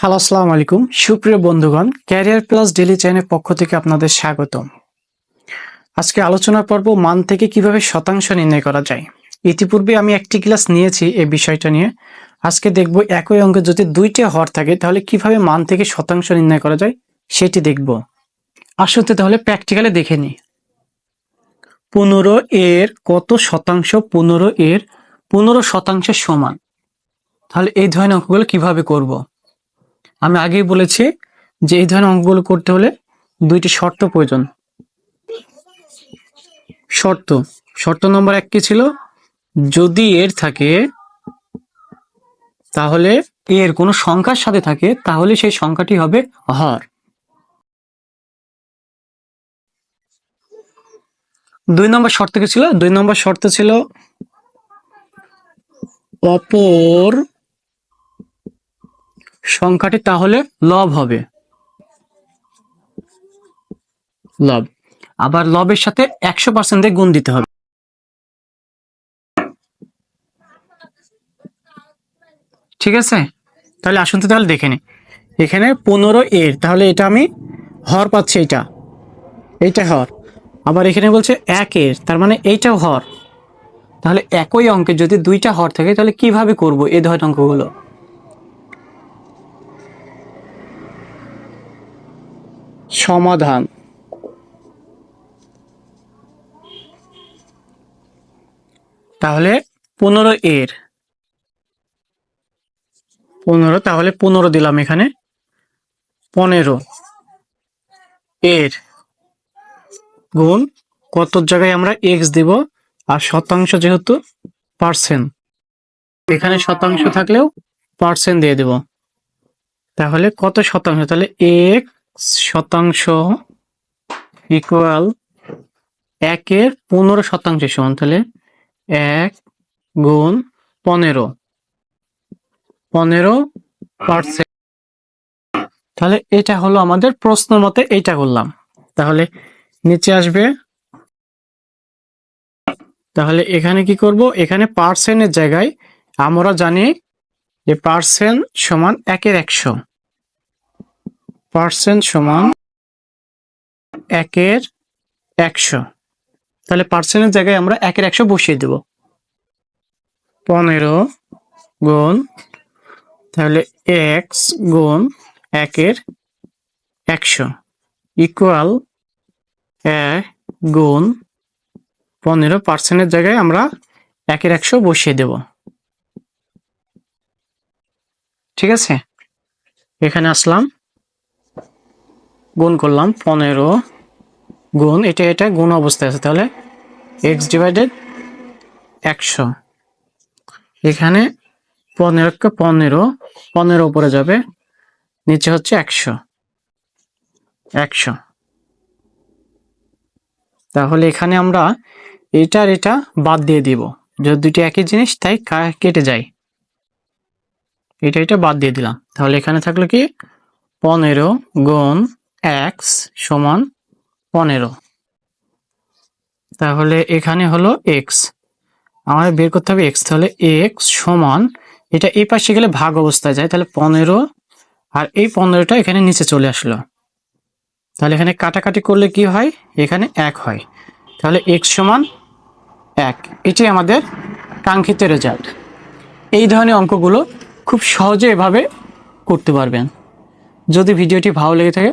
Hello, আসসালামু আলাইকুম। সুপ্রিয় বন্ধুগণ ক্যারিয়ার প্লাস ডেলি চ্যানেলের পক্ষ থেকে আপনাদের স্বাগতম। আজকে আলোচনা পর্ব মান থেকে কীভাবে শতাংশ নির্ণয় করা যায়। ইতিপূর্বে আমি একটি ক্লাস নিয়েছি এই বিষয়টা নিয়ে। আজকে দেখব একই অঙ্কে যদি দুইটি হর থাকে, তাহলে কীভাবে মান থেকে শতাংশ নির্ণয় করা যায়, সেটি দেখব। আসুন তাহলে প্র্যাকটিক্যালে দেখে নিই। পনেরো এর কত শতাংশ? পনেরো এর পনেরো শতাংশের সমান। তাহলে এই ধরনের অঙ্কগুলো কীভাবে করব? আমি আগেই বলেছি যে এই ধরনের অঙ্কগুলো করতে হলে দুইটি শর্ত প্রয়োজন। শর্ত। শর্ত নম্বর এক কি ছিল? যদি এর থাকে, তাহলে এর কোনো সংখ্যার সাথে থাকে, তাহলে সেই সংখ্যাটি হবে হর। দুই নম্বর শর্ত কি ছিল? দুই নম্বর শর্ত ছিল অপর সংখ্যাটি তাহলে লব হবে। লব। আবার লবের সাথে একশো পার্সেন্ট গুণ দিতে হবে। ঠিক আছে? তাহলে আসুন তো তাহলে দেখে নি এখানে পনেরো এর, তাহলে এটা আমি হর পাচ্ছি এটা এইটা হর। আবার এখানে বলছে এক এর, তার মানে এইটাও হর। তাহলে একই অঙ্কে যদি দুইটা হর থাকে, তাহলে কীভাবে করব এ ধরনের অঙ্কগুলো? সমাধান। তাহলে পনেরো এর। পনেরো, তাহলে পনেরো দিলাম এখানে। পনেরো এর গুণ কত জায়গায় আমরা এক্স দিব? আর শতাংশ যেহেতু পার্সেন্ট। এখানে শতাংশ থাকলেও পার্সেন্ট দিয়ে দেব। তাহলে কত শতাংশ? তাহলে এক শতাংশ ইকুয়াল একের পনেরো শতাংশ সমান, তাহলে এক গুণ পনেরো। পনেরো পার্সেন্ট তাহলে এটা হলো আমাদের প্রশ্ন মতে এইটা করলাম। তাহলে নিচে আসবে। তাহলে এখানে কি করব? এখানে পার্সেন্টের জায়গায় আমরা জানি যে পার্সেন্ট সমান একের একশো। পার্সেন্ট সমান একের একশো। তাহলে পার্সেন্টের জায়গায় আমরা একের একশো বসিয়ে দেব। পনেরো গুণ, তাহলে এক্স গুণ একের একশো। ইকুয়াল এক গুণ পনেরো পার্সেন্টের জায়গায় আমরা একের একশো বসিয়ে দেব। ঠিক আছে? এখানে আসলাম। গুণ করলাম পনেরো গুণ, এটা এটা গুণ অবস্থায় আছে, তাহলে এক্স ডিভাইডেড একশো। এখানে পনেরো পনেরো পনেরো উপরে যাবে, নিচে হচ্ছে একশো। একশো। তাহলে এখানে আমরা এটা আর এটা বাদ দিয়ে দিব, যদি দুটি একই জিনিস, তাই কেটে যায়। এটা এটা বাদ দিয়ে দিলাম, তাহলে এখানে থাকল কি? পনেরো গুণ এক্স সমান পনেরো। তাহলে এখানে হলো এক্স। আমাদের বের করতে হবে এক্স, তাহলে এক্স সমান, এটা এই পাশে গেলে ভাগ অবস্থায় যায়, তাহলে পনেরো, আর এই পনেরোটা এখানে নিচে চলে আসলো। তাহলে এখানে কাটাকাটি করলে কি হয়? এখানে এক হয়। তাহলে এক্স সমান এক। এটি আমাদের কাঙ্ক্ষিত রেজাল্ট এই ধরনের অঙ্কগুলো খুব সহজে এভাবে করতে পারবেন। যদি ভিডিওটি ভালো লেগে থাকে